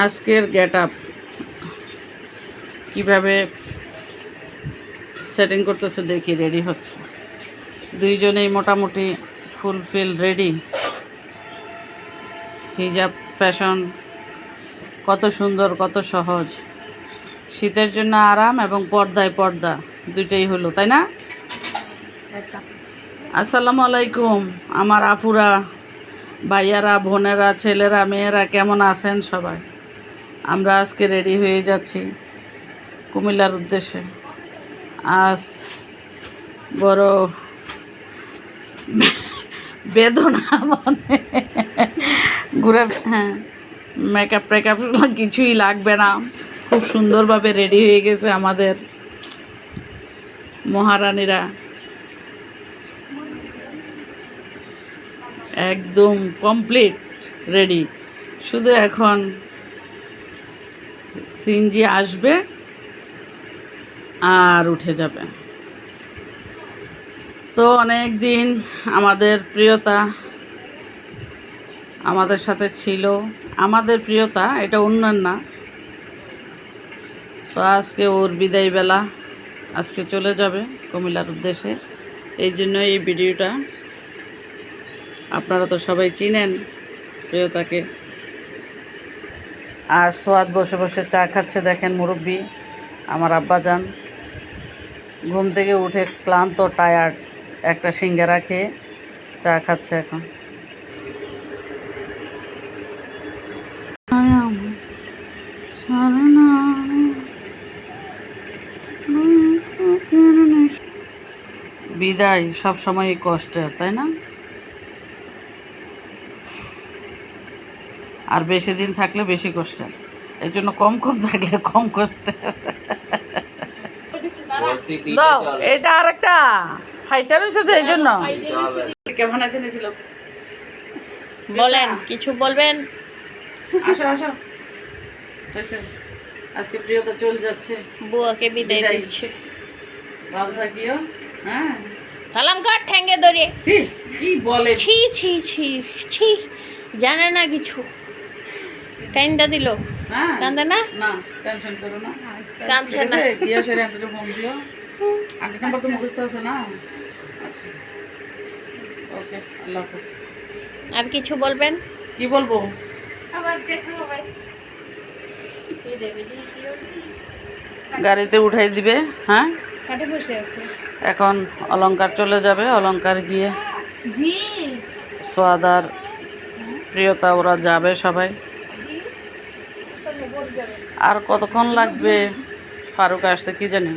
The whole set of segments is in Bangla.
আজকের গেট আপ কীভাবে সেটিং করতেছে দেখি রেডি হচ্ছে। দুইজনেই মোটামুটি ফুলফিল রেডি হিজাব ফ্যাশন কত সুন্দর, কত সহজ। শীতের জন্য আরাম এবং পর্দায় পর্দা, দুইটাই হলো, তাই না? আসসালামু আলাইকুম, আমার আপুরা, ভাইয়ারা, বোনেরা, ছেলেরা, মেয়েরা, কেমন আছেন সবাই? আমরা আজকে রেডি হয়ে যাচ্ছি কুমিল্লার উদ্দেশ্যে। আজ বড় বেদনা মনে। ঘুরে হ্যাঁ মেকআপ টেকআপ কিছুই লাগবে না। খুব সুন্দরভাবে রেডি হয়ে গেছে আমাদের মহারানীরা। একদম কমপ্লিট রেডি শুধু এখন সিনজি আসবে আর উঠে যাবে। তো অনেক দিন আমাদের প্রিয়তা আমাদের সাথে ছিল। আমাদের প্রিয়তা, এটা অন্যের না। তো আজকে ওর বিদায় বেলা আজকে চলে যাবে কুমিল্লার উদ্দেশ্যে। এই জন্য এই ভিডিওটা আপনারা তো সবাই চিনেন প্রিয়তাকে। আর সোয়াদ বসে বসে চা খাচ্ছে দেখেন মুরব্বী, আমার আব্বা যান ঘুম থেকে উঠে ক্লান্ত টায়ার্ড একটা সিঙ্গারা খেয়ে চা খাচ্ছে এখন। বিদায় সব সময় কষ্টের, তাই না? আর বেশি দিন থাকলে বেশি কষ্টের এই জন্য কম কম থাকলে কম কষ্টের তো এটা আর একটা ফাইটার এসেছে এই জন্য। কেমন বলেন কিছু বলবেন? আসো আসো। আজকে প্রিয়তা চলে যাচ্ছে। বুয়াকে বিদায় বিদায়। দিচ্ছে। ভালো থাকিও হ্যাঁ? সালাম কর ঠ্যাঙ্গে ধরে কি বলে? ছি ছি ছি ছি। জানে না কিছু। কাইন্দা দিল? হ্যাঁ। কান্দে না? না টেনশন করো না। কাঁদছে না। সেরে আন্টিকে ফোন দিও। আন্টি নাম্বার তো মুখস্থ আছে না? আচ্ছা। ওকে আল্লাহ হাফেজ। আর কিছু বলবেন? কি বলব? গাড়িতে উঠাই দিবে হ্যাঁ? কাটে বসে আছে। এখন অলংকার চলে যাবে অলংকার গিয়ে জি। সোয়াদার প্রিয়তা ওরা যাবে সবাই। আর কতক্ষণ লাগবে? ফারুক আসতে কি জানি।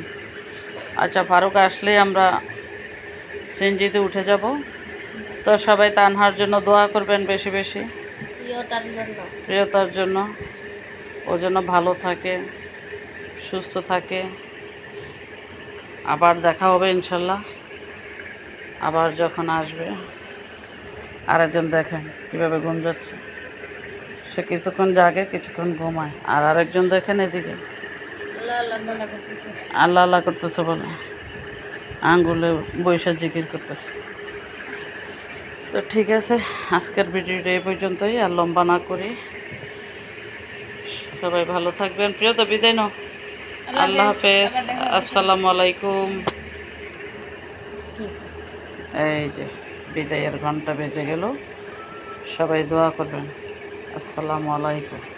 আচ্ছা ফারুক আসলে আমরা সিনজিতে উঠে যাব। তো সবাই তানহার জন্য দোয়া করবেন বেশি বেশি। প্রিয়তার জন্য। প্রিয়তার জন্য। ও যেন ভালো থাকে সুস্থ থাকে। আবার দেখা হবে ইনশাল্লাহ। আবার যখন আসবে আরেকজন দেখেন কীভাবে ঘুম যাচ্ছে। সে কিছুক্ষণ জাগে কিছুক্ষণ ঘুমায়। আর আরেকজন দেখেন এদিকে। আল্লাহ আল্লাহ করতেছে বলে। আঙ্গুলে বৈশা জিকির করতেছে। তো ঠিক আছে আজকের ভিডিওটা এই পর্যন্তই। আর লম্বা না করি। সবাই ভালো থাকবেন। প্রিয় তো বিদায় নাও। আল্লাহ হাফেজ। আসসালামু আলাইকুম। এই যে বিদায়ের ঘণ্টা বেজে গেল। সবাই দোয়া করবেন। আসসালামু আলাইকুম।